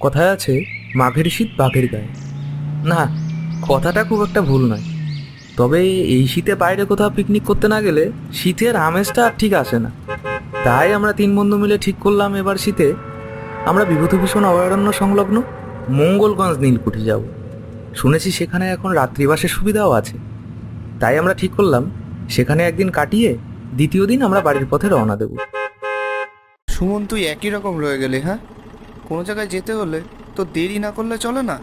কথায় আছে, মাঘের শীত বাঘের গায়ে। না, কথাটা খুব একটা ভুল নয়। তবে এই শীতে বাইরে কোথাও পিকনিক করতে না গেলে শীতের আমেজটা আর ঠিক আসে না। তাই আমরা তিন বন্ধু মিলে ঠিক করলাম এবার শীতে। আমরা বিভূতিভূষণ অভয়ারণ্য সংলগ্ন মঙ্গলগঞ্জ নীলকুঠি যাব। শুনেছি সেখানে এখন রাত্রিবাসের সুবিধাও আছে। তাই আমরা ঠিক করলাম, সেখানে একদিন কাটিয়ে দ্বিতীয় দিন আমরা বাড়ির পথে রওনা দেব। সুমন, তুই একই রকম রয়ে গেলি হ্যাঁ? কোনো জায়গায় যেতে হলে তো দেরি না করলে চলে না?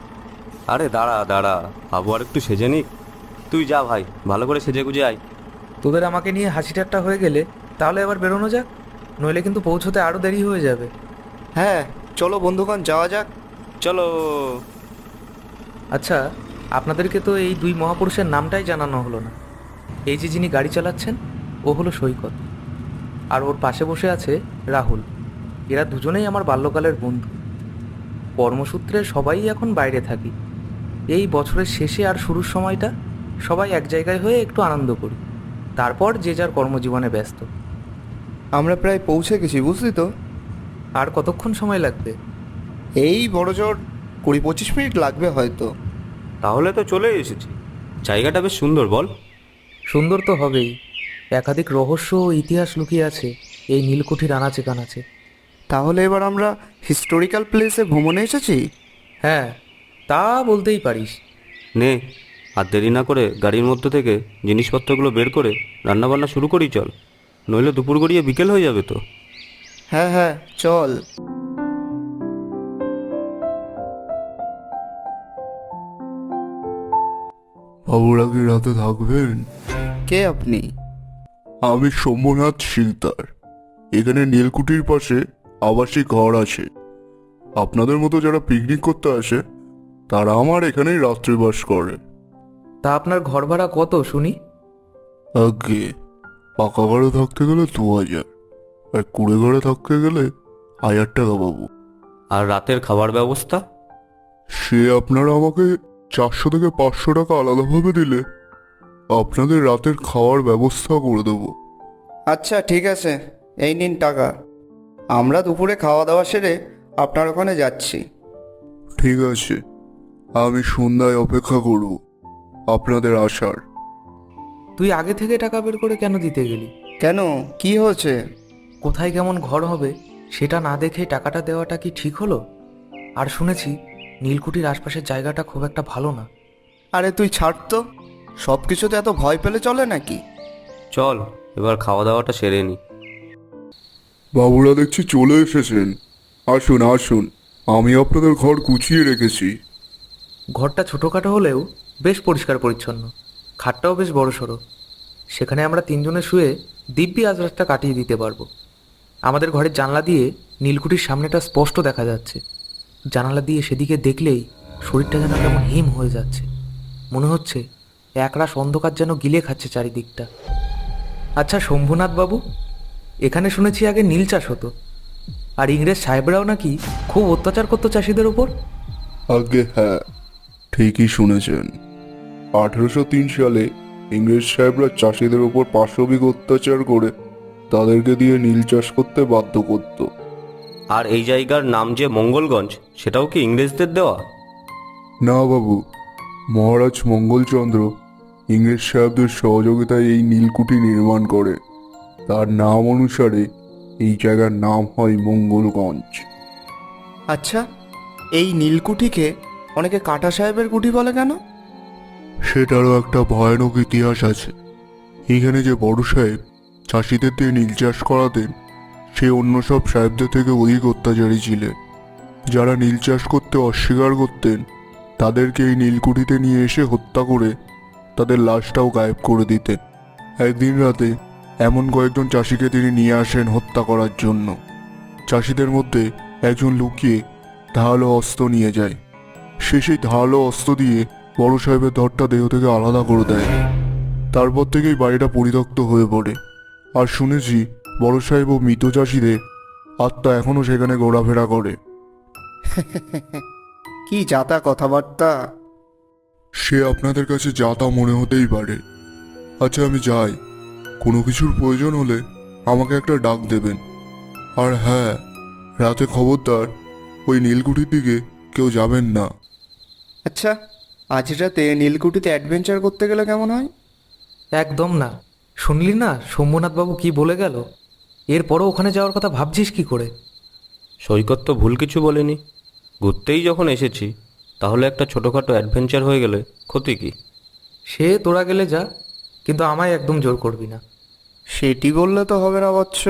আরে দাঁড়া দাঁড়া। আবু আর একটু সেজে নিক। তুই যা ভাই ভালো করে সেজে গুজে আয়। তোদের আমাকে নিয়ে হাসি ঠাট্টা হয়ে গেলে তাহলে এবার বেরোনো যাক? নইলে কিন্তু পৌঁছতে আরও দেরি হয়ে যাবে। হ্যাঁ চলো বন্ধুগণ যাওয়া যাক। চলো। আচ্ছা আপনাদেরকে তো এই দুই মহাপুরুষের নামটাই জানানো হলো না। এই যে যিনি গাড়ি চালাচ্ছেন ও হলো সৈকত। আর ওর পাশে বসে আছে রাহুল। এরা দুজনেই আমার বাল্যকালের বন্ধু। কর্মসূত্রে সবাই এখন বাইরে থাকি। এই বছরের শেষে আর শুরুর সময়টা সবাই এক জায়গায় হয়ে একটু আনন্দ করি। তারপর যে যার কর্মজীবনে ব্যস্ত। আমরা প্রায় পৌঁছে গেছি বুঝলি তো? আর কতক্ষণ সময় লাগবে? এই বড় জোর কুড়ি পঁচিশ মিনিট লাগবে হয়তো। তাহলে তো চলে এসেছি। জায়গাটা বেশ সুন্দর বল। সুন্দর তো হবেই। একাধিক রহস্য ও ইতিহাস লুকিয়ে আছে। এই নীলকুঠির আনাচে কানাচে। তাহলে এবার আমরা হিস্টোরিক্যাল প্লেসে ভ্রমণে এসেছি? হ্যাঁ তা বলতেই পারিস। নে আর দেরি না করে গাড়ির মধ্যে থেকে জিনিসপত্রগুলো বের করে রান্নাবান্না শুরু করি চল। নইলে দুপুর গড়িয়ে বিকেল হয়ে যাবে তো। হ্যাঁ হ্যাঁ চল। বাবুরা কি রাতে থাকবেন? কে আপনি? আমি সোমনাথ শিকদার এখানে নীলকুঠির পাশে আবাসিক ঘর আছে। আপনাদের মতো যারা পিকনিক করতে আসে তারা আমার এখানেই রাত্রিবাস করে। তা আপনার ঘর ভাড়া কত শুনি? আগে পাকা ঘরে থাকতে গেলে দু হাজার। আর কুড়ে ঘরে থাকতে গেলে হাজার টাকা পাবো। আর রাতের খাবার ব্যবস্থা? সে আপনারা আমাকে চারশো থেকে পাঁচশো টাকা আলাদাভাবে দিলে আপনাদের রাতের খাওয়ার ব্যবস্থা করে দেবো। আচ্ছা ঠিক আছে। এই নিন টাকা। আমরা দুপুরে খাওয়া দাওয়া সেরে আপনার ওখানে যাচ্ছি। ঠিক আছে। আমি সন্ধ্যায় অপেক্ষা করব আপনাদের আসার। তুই আগে থেকে টাকা বের করে কেন দিতে গেলি? কেন? কি হয়েছে? কোথায় কেমন ঘর হবে সেটা না দেখে টাকাটা দেওয়াটা কি ঠিক হলো? আর শুনেছি নীলকুঠির আশপাশের জায়গাটা খুব একটা ভালো না। আরে তুই ছাড় তো। সব কিছুতে এত ভয় পেলে চলে নাকি? চল এবার খাওয়া দাওয়াটা সেরে নি। বাবুরা দেখছি চলে এসেছেন। আসুন আসুন। আমি আপনাদের ঘর গুছিয়ে রেখেছি। ঘরটা ছোটোখাটো হলেও বেশ পরিষ্কার পরিচ্ছন্ন। খাটটাও বেশ বড় সড়ো। সেখানে আমরা তিনজনে শুয়ে দিব্যি আজ রাতটা কাটিয়ে দিতে পারব। আমাদের ঘরের জানলা দিয়ে নীলকুঠির সামনেটা স্পষ্ট দেখা যাচ্ছে। জানালা দিয়ে সেদিকে দেখলেই শরীরটা যেন কেমন হিম হয়ে যাচ্ছে। মনে হচ্ছে একরাশ অন্ধকার যেন গিলে খাচ্ছে চারিদিকটা। আচ্ছা শম্ভুনাথ বাবু এখানে শুনেছি আগে নীল চাষ হতো। আর ইংরেজ সাহেবরাও নাকি খুব অত্যাচার করতো চাষিদের ওপর আগে হ্যাঁ ঠিকই শুনেছেন। আঠেরোশো তিন সালে ইংরেজ সাহেবরা চাষিদের উপর পাশবিক অত্যাচার করে তাদেরকে দিয়ে নীল চাষ করতে বাধ্য করত। আর এই জায়গার নাম যে মঙ্গলগঞ্জ সেটাও কি ইংরেজদের দেওয়া? না বাবু মহারাজ মঙ্গলচন্দ্র ইংরেজ সাহেবদের সহযোগিতায় এই নীলকুঠি নির্মাণ করে। তার নাম অনুসারে এই জায়গার নাম হয় মঙ্গলগঞ্জ। আচ্ছা এই নীলকুঠিকে অনেকে কাটা সাহেবের কুঠি বলে কেন? সেটারও একটা ভয়ানক ইতিহাস আছে। এখানে যে বড় সাহেব চাষিদের দিয়ে নীল চাষ করাতেন সে অন্য সব সাহেবদের থেকে অধিক অত্যাচারী ছিলেন। যারা নীল চাষ করতে অস্বীকার করতেন তাদেরকে এই নীলকুঠিতে নিয়ে এসে হত্যা করে তাদের লাশটাও গায়েব করে দিতেন। একদিন রাতে এমন কয়েকজন চাষিকে তিনি নিয়ে আসেন হত্যা করার জন্য। চাষিদের মধ্যে একজন লুকিয়ে ধারালো অস্ত্র নিয়ে যায়। সে সেই ধারালো অস্ত্র দিয়ে বড় সাহেবের ধরটা দেহ থেকে আলাদা করে দেয়। তারপর থেকেই বাড়িটা পরিত্যক্ত হয়ে পড়ে। আর শুনেছি বড় সাহেব ও মৃত চাষিদের আত্মা এখনও সেখানে ঘোরাফেরা করে। কি যাতা কথাবার্তা। সে আপনাদের কাছে যা তা মনে হতেই পারে। আচ্ছা আমি যাই। কোনো কিছুর প্রয়োজন হলে আমাকে একটা ডাক দেবেন। আর হ্যাঁ রাতে খবরদার ওই নীলকুঠির দিকে কেউ যাবেন না। আচ্ছা আজ রাতে নীলকুঠিতে অ্যাডভেঞ্চার করতে গেলে কেমন হয়? একদম না। শুনলি না শম্ভুনাথ বাবু কি বলে গেল? এরপরও ওখানে যাওয়ার কথা ভাবছিস কি করে? সৈকত তো ভুল কিছু বলেনি। ঘুরতেই যখন এসেছি তাহলে একটা ছোটোখাটো অ্যাডভেঞ্চার হয়ে গেলে ক্ষতি কি? সে তোরা গেলে যা কিন্তু আমায় একদম জোর করবি না। সেটি বললে তো হবে না বৎস।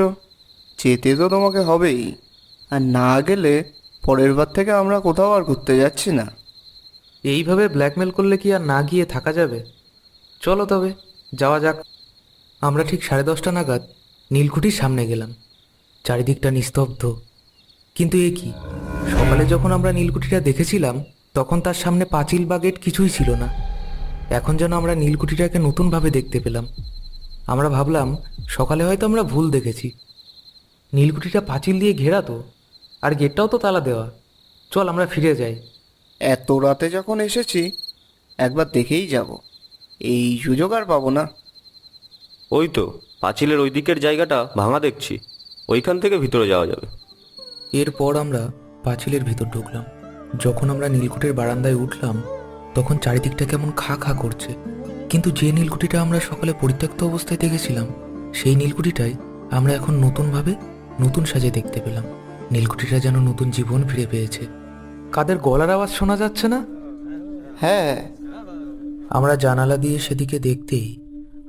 যেতে তো তোমাকে হবেই। আর না গেলে পরের বার থেকে আমরা কোথাও আর ঘুরতে যাচ্ছি না। এইভাবে ব্ল্যাকমেল করলে কি আর না গিয়ে থাকা যাবে? চলো তবে, যাওয়া যাক। আমরা ঠিক সাড়ে দশটা নাগাদ নীলকুঠির সামনে গেলাম। চারিদিকটা নিস্তব্ধ। কিন্তু এ কি? সকালে যখন আমরা নীলকুঠিটা দেখেছিলাম, তখন তার সামনে পাঁচিল বা গেট কিছুই ছিল না। এখন যেন আমরা নীলকুঠিটাকে নতুনভাবে দেখতে পেলাম। আমরা ভাবলাম সকালে হয়তো আমরা ভুল দেখেছি। নীলকুঠিটা পাঁচিল দিয়ে ঘেরা তো আর গেটটাও তো তালা দেওয়া। চল আমরা ফিরে যাই। এত রাতে যখন এসেছি একবার দেখেই যাব। এই সুযোগ আর পাবো না। ওই তো পাঁচিলের ওই দিকের জায়গাটা ভাঙা দেখছি। ওইখান থেকে ভিতরে যাওয়া যাবে। এরপর আমরা পাঁচিলের ভিতর ঢুকলাম। যখন আমরা নীলকুঠির বারান্দায় উঠলাম তখন চারিদিকটা কেমন খা খা করছে। কিন্তু যে নীলকুঠিটা আমরা সকালে পরিত্যক্ত অবস্থায় দেখেছিলাম সেই নীলকুঠিটাই আমরা এখন নতুনভাবে নতুন সাজে দেখতে পেলাম। নীলকুঠিটা যেন নতুন জীবন ফিরে পেয়েছে। কাদের গলার আওয়াজ শোনা যাচ্ছে না? হ্যাঁ। আমরা জানালা দিয়ে সেদিকে দেখতেই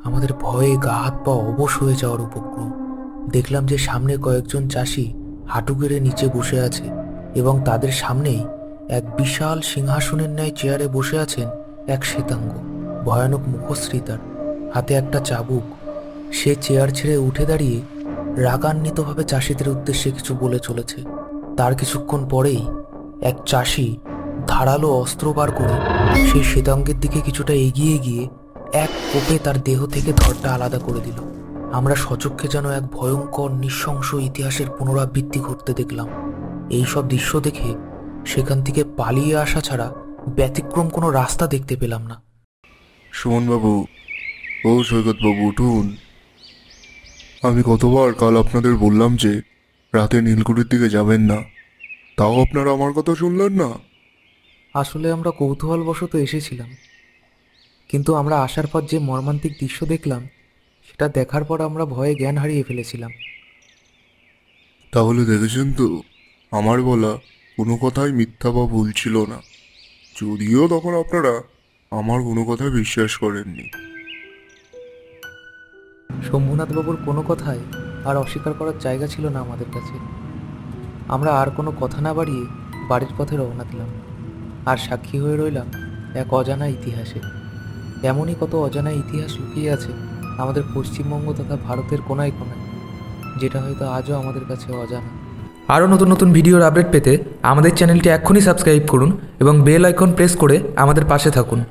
আমাদের ভয়ে গা হাত পা অবশ হয়ে যাওয়ার উপক্রম। দেখলাম যে সামনে কয়েকজন চাষি হাঁটু গেড়ে নিচে বসে আছে এবং তাদের সামনেই এক বিশাল সিংহাসনের ন্যায় চেয়ারে বসে আছেন এক শ্বেতাঙ্গ। ভয়ানক মুখশ্রী তার। হাতে একটা চাবুক। সে চেয়ার ছেড়ে উঠে দাঁড়িয়ে রাগান্বিতভাবে চাষিদের উদ্দেশ্যে কিছু বলে চলেছে। তার কিছুক্ষণ পরেই এক চাষি ধারালো অস্ত্র বার করে সেই শ্বেতাঙ্গের দিকে কিছুটা এগিয়ে গিয়ে এক কোপে তার দেহ থেকে ধরটা আলাদা করে দিল। আমরা সচক্ষে যেন এক ভয়ঙ্কর, নৃশংস ইতিহাসের পুনরাবৃত্তি ঘটতে দেখলাম। এই সব দৃশ্য দেখে সেখান থেকে পালিয়ে আসা ছাড়া ব্যতিক্রম কোনো রাস্তা দেখতে পেলাম না। সুমনবাবু ও সৈকতবাবু উঠুন। আমি কতবার কাল আপনাদের বললাম যে রাতে নীলকুঠির দিকে যাবেন না। তাও আপনারা আমার কথা শুনলেন না? আসলে আমরা কৌতূহলবশত এসেছিলাম। কিন্তু আমরা আসার পর যে মর্মান্তিক দৃশ্য দেখলাম সেটা দেখার পর আমরা ভয়ে জ্ঞান হারিয়ে ফেলেছিলাম। তাহলে দেখেছেন তো আমার বলা কোনো কথাই মিথ্যা বা ভুল ছিল না। যদিও তখন আপনারা আমার কোনো কথা বিশ্বাস করেননি। শম্ভুনাথ বাবুর কোনো কথাই আর অস্বীকার করার জায়গা ছিল না আমাদের কাছে। আমরা আর কোনো কথা না বাড়িয়ে বাড়ির পথে রওনা দিলাম। আর সাক্ষী হয়ে রইলাম এক অজানা ইতিহাসে। এমনই কত অজানা ইতিহাস লুকিয়ে আছে আমাদের পশ্চিমবঙ্গ তথা ভারতের কোনায় কোনায় যেটা হয়তো আজও আমাদের কাছে অজানা। আরও নতুন নতুন ভিডিওর আপডেট পেতে আমাদের চ্যানেলটি এক্ষুনি সাবস্ক্রাইব করুন এবং বেল আইকন প্রেস করে আমাদের পাশে থাকুন।